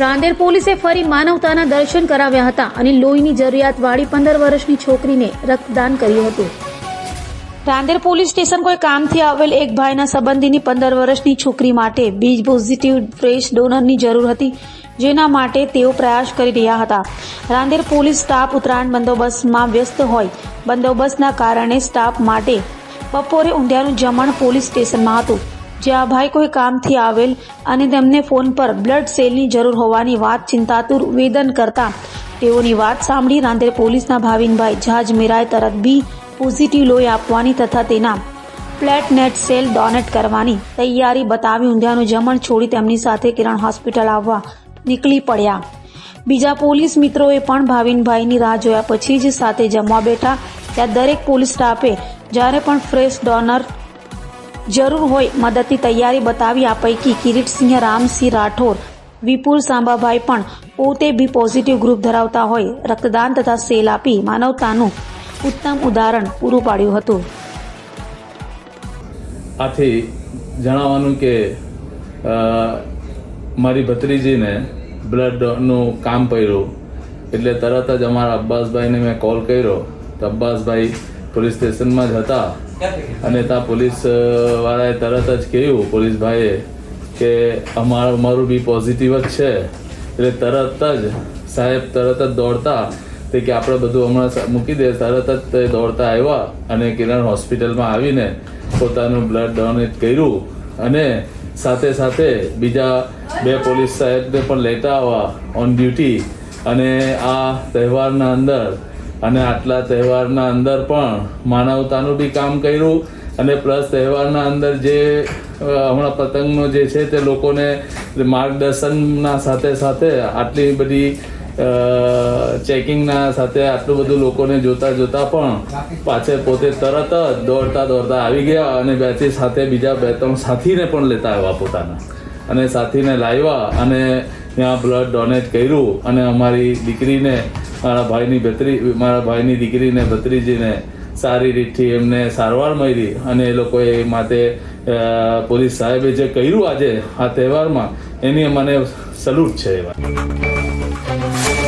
રાંદેર પોલીસે ફરી માનવતાના દર્શન કરાવ્યા હતા અને લોહીની જરૂરિયાતવાળી પંદર વર્ષની છોકરીને રક્તદાન કર્યું હતું. રાંદેર પોલીસ સ્ટેશન કોઈ કામથી આવેલ એક ભાઈના સંબંધીની પંદર વર્ષની છોકરી માટે બીજ પોઝિટિવ ફ્રેશ ડોનરની જરૂર હતી, જેના માટે તેઓ પ્રયાસ કરી રહ્યા હતા. રાંદેર પોલીસ સ્ટાફ ઉત્તરાયણ બંદોબસ્તમાં વ્યસ્ત હોય, બંદોબસ્તના કારણે સ્ટાફ માટે બપોરે ઊંધિયાનું જમણ પોલીસ સ્ટેશનમાં હતું. જ્યાં ભાઈ કોઈ કામથી આવેલ અને તેમને ફોન પર બ્લડ સેલની જરૂર હોવાની વાત ચિંતાતુર વેદન કરતા તેઓની વાત સાંભળી રાંદેર પોલીસના ભાવિનભાઈ જહાજ મેરાએ તરત બી પોઝિટિવ લોહી આપવાની તથા તેના પ્લેટનેટ સેલ ડોનેટ કરવાની તૈયારી બતાવી ઊંધિયાનું જમણ છોડી તેમની સાથે કિરણ હોસ્પિટલ આવવા નીકળી પડ્યા. બીજા પોલીસ મિત્રોએ પણ ભાવિનભાઈની રાહ જોયા પછી જ સાથે જમવા બેઠા. ત્યાં દરેક પોલીસ સ્ટાફે જ્યારે પણ ફ્રેશ ડોનર જરૂર હોય મદદની તૈયારી બતાવી આ પૈકી કિરીટસિંહ રામસિંહ રાઠોડ, વિપુલ સાંબાભાઈ પણ પોતે બી પોઝિટિવ ગ્રુપ ધરાવતા હોય. રક્તદાન તથા સેલ આપી માનવતાનું ઉત્તમ ઉદાહરણ પૂરું પાડ્યું હતું. આથી જણાવવાનું કે મારી ભત્રીજીને બ્લડનું કામ પડ્યું. એટલે તરત જ અમારા અબ્બાસભાઈને મેં કોલ કર્યો. તો અબ્બાસભાઈ પોલીસ સ્ટેશનમાં જ હતા. અને ત્યાં પોલીસ વાળાએ તરત જ કહ્યું પોલીસભાઈએ કે અમારું અમારું બી પોઝિટિવ જ છે. એટલે તરત જ સાહેબ તરત જ દોડતા તે કે આપણે બધું હમણાં મૂકી દે, તરત જ તે દોડતા આવ્યા અને કિરણ હોસ્પિટલમાં આવીને પોતાનું બ્લડ ડોનેટ કર્યું અને સાથે સાથે બીજા બે પોલીસ સાહેબને પણ લેતા આવવા ઓન ડ્યુટી અને આ તહેવારના અંદર અને આટલા તહેવારના અંદર પણ માનવતાનું બી કામ કર્યું અને પ્લસ તહેવારના અંદર જે હમણાં પતંગનો જે છે તે લોકોને માર્ગદર્શનના સાથે સાથે આટલી બધી ચેકિંગના સાથે આટલું બધું લોકોને જોતા જોતા પણ પાછળ પોતે તરત જ દોડતા દોડતા આવી ગયા અને બેથી સાથે બીજા બે ત્રણ સાથીને પણ લેતા આવ્યા પોતાના. અને સાથીને લાવ્યા અને ત્યાં બ્લડ ડોનેટ કર્યું અને અમારી દીકરીને, મારા ભાઈની ભત્રી, મારા ભાઈની દીકરીને, ભત્રીજીને સારી રીતથી એમને સારવાર મળી અને એ લોકોએ માટે પોલીસ સાહેબે જે કર્યું આજે આ તહેવારમાં, એની મને સલ્યુટ છે એવા